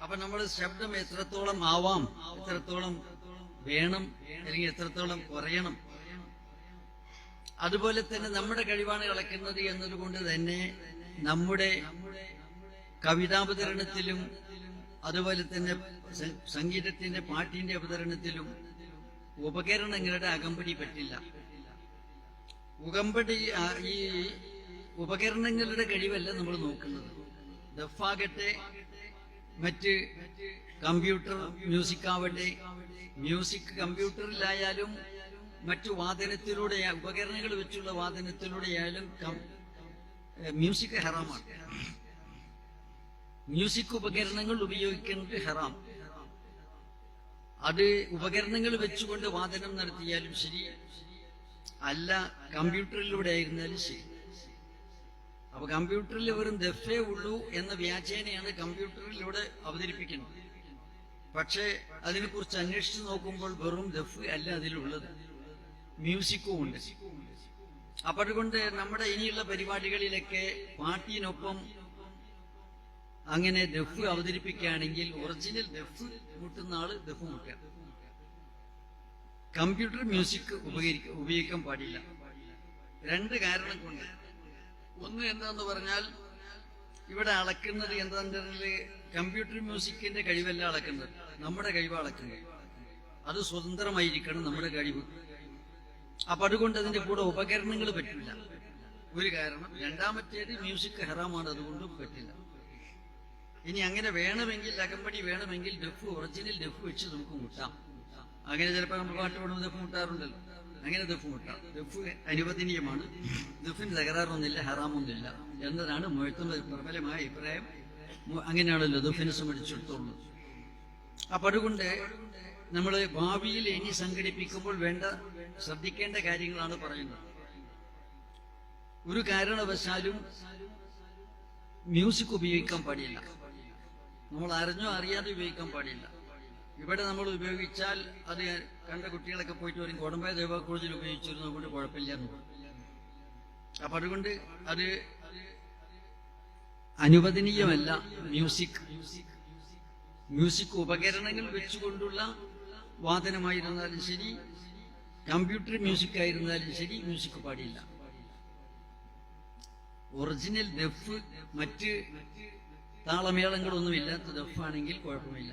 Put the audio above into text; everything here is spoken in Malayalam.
അപ്പൊ നമ്മൾ ശബ്ദം എത്രത്തോളം ആവാം എത്രത്തോളം വേണം അല്ലെങ്കിൽ എത്രത്തോളം കുറയണം. അതുപോലെ തന്നെ നമ്മുടെ കഴിവാണ് കളക്കുന്നത് എന്നതുകൊണ്ട് തന്നെ നമ്മുടെ കവിതാവതരണത്തിലും അതുപോലെ തന്നെ സംഗീതത്തിന്റെ പാട്ടിന്റെ അവതരണത്തിലും ഉപകരണങ്ങളുടെ അകമ്പടി പറ്റില്ല ഉകമ്പടി ഈ ഉപകരണങ്ങളുടെ കഴിവല്ല നമ്മൾ നോക്കുന്നത്. ദഫാകട്ടെ മറ്റ് കമ്പ്യൂട്ടർ മ്യൂസിക് ആവട്ടെ മ്യൂസിക് കമ്പ്യൂട്ടറിലായാലും മറ്റു വാദനത്തിലൂടെ ഉപകരണങ്ങൾ വെച്ചുള്ള വാദനത്തിലൂടെയായാലും മ്യൂസിക് ഹറാമാണ്. മ്യൂസിക് ഉപകരണങ്ങൾ ഉപയോഗിക്കുന്നത് ഹറാം. അത് ഉപകരണങ്ങൾ വെച്ചുകൊണ്ട് വാദനം നടത്തിയാലും ശരി. അല്ല കമ്പ്യൂട്ടറിലൂടെ ആയിരുന്നാലും ശരി. അപ്പൊ കമ്പ്യൂട്ടറിൽ വെറും ദഫേ ഉള്ളൂ എന്ന വ്യാജേനയാണ് കമ്പ്യൂട്ടറിലൂടെ അവതരിപ്പിക്കുന്നത്. പക്ഷേ അതിനെക്കുറിച്ച് അന്വേഷിച്ച് നോക്കുമ്പോൾ വെറും ദഫ് അല്ല അതിലുള്ളത്. മ്യൂസിക്കും ഉണ്ട്. അപ്പൊ നമ്മുടെ ഇനിയുള്ള പരിപാടികളിലൊക്കെ പാട്ടിനൊപ്പം അങ്ങനെ ദഫ് അവതരിപ്പിക്കുകയാണെങ്കിൽ ഒറിജിനൽ ദഫ് മുട്ടുന്ന ആൾ ദഫ് മുട്ടുക. കമ്പ്യൂട്ടർ മ്യൂസിക് ഉപകരിക്ക ഉപയോഗിക്കാൻ പാടില്ല. രണ്ട് കാരണം കൊണ്ട്. ഒന്ന് എന്താന്ന് പറഞ്ഞാൽ ഇവിടെ അളക്കുന്നത് എന്താണെന്ന് കമ്പ്യൂട്ടർ മ്യൂസിക്കിന്റെ കഴിവല്ല അളക്കുന്നത്. നമ്മുടെ കഴിവ് അളക്കുന്നത്. അത് സ്വതന്ത്രമായിരിക്കണം നമ്മുടെ കഴിവ്. അപ്പൊ അതുകൊണ്ട് അതിന്റെ കൂടെ ഉപകരണങ്ങൾ പറ്റില്ല. ഒരു കാരണം രണ്ടാമത്തേത് മ്യൂസിക് ഹെറാമാണ് അതുകൊണ്ട് പറ്റില്ല. ഇനി അങ്ങനെ വേണമെങ്കിൽ അകമ്പടി വേണമെങ്കിൽ ഡെഫ് ഒറിജിനൽ ഡെഫ് വെച്ച് നമുക്ക് മുട്ടാം. അങ്ങനെ ചിലപ്പോൾ നമ്മൾ പാട്ട് പാടുമ്പോൾ ഡെഫ് മുട്ടാറുണ്ടല്ലോ. അങ്ങനെ ദഫ് മുട്ടാം ദഫ് അനുവദനീയമാണ്. ദഫിന് തകരാറൊന്നുമില്ല ഹറാമൊന്നുമില്ല എന്നതാണ് മുഴത്തുന്ന പ്രബലമായ അഭിപ്രായം. അങ്ങനെയാണല്ലോ ദഫിനെ സംബന്ധിച്ചിടത്തോളം. അപ്പൊ അതുകൊണ്ട് നമ്മൾ ഭാവിയിൽ ഇനി സംഘടിപ്പിക്കുമ്പോൾ വേണ്ട ശ്രദ്ധിക്കേണ്ട കാര്യങ്ങളാണ് പറയുന്നത്. ഒരു കാരണവശാലും മ്യൂസിക് ഉപയോഗിക്കാൻ പാടില്ല. നമ്മൾ അറിഞ്ഞോ അറിയാതെ ഉപയോഗിക്കാൻ പാടില്ല. ഇവിടെ നമ്മൾ ഉപയോഗിച്ചാൽ അത് കണ്ട കുട്ടികളൊക്കെ പോയിട്ട് വരും. കോടമ്പായ ദേവ ഉപയോഗിച്ചിരുന്നു. അതുകൊണ്ട് കുഴപ്പമില്ല എന്ന് പറയും അപ്പൊ അതുകൊണ്ട് അത് അനുവദനീയമല്ല മ്യൂസിക്. മ്യൂസിക് ഉപകരണങ്ങൾ വെച്ചുകൊണ്ടുള്ള വാദനമായിരുന്നാലും ശരി കമ്പ്യൂട്ടർ മ്യൂസിക് ആയിരുന്നാലും ശരി മ്യൂസിക് പാടില്ല. ഒറിജിനൽ ദഫ് മറ്റ് താളമേളങ്ങളൊന്നും ഇല്ലാത്ത ദഫാണെങ്കിൽ കുഴപ്പമില്ല.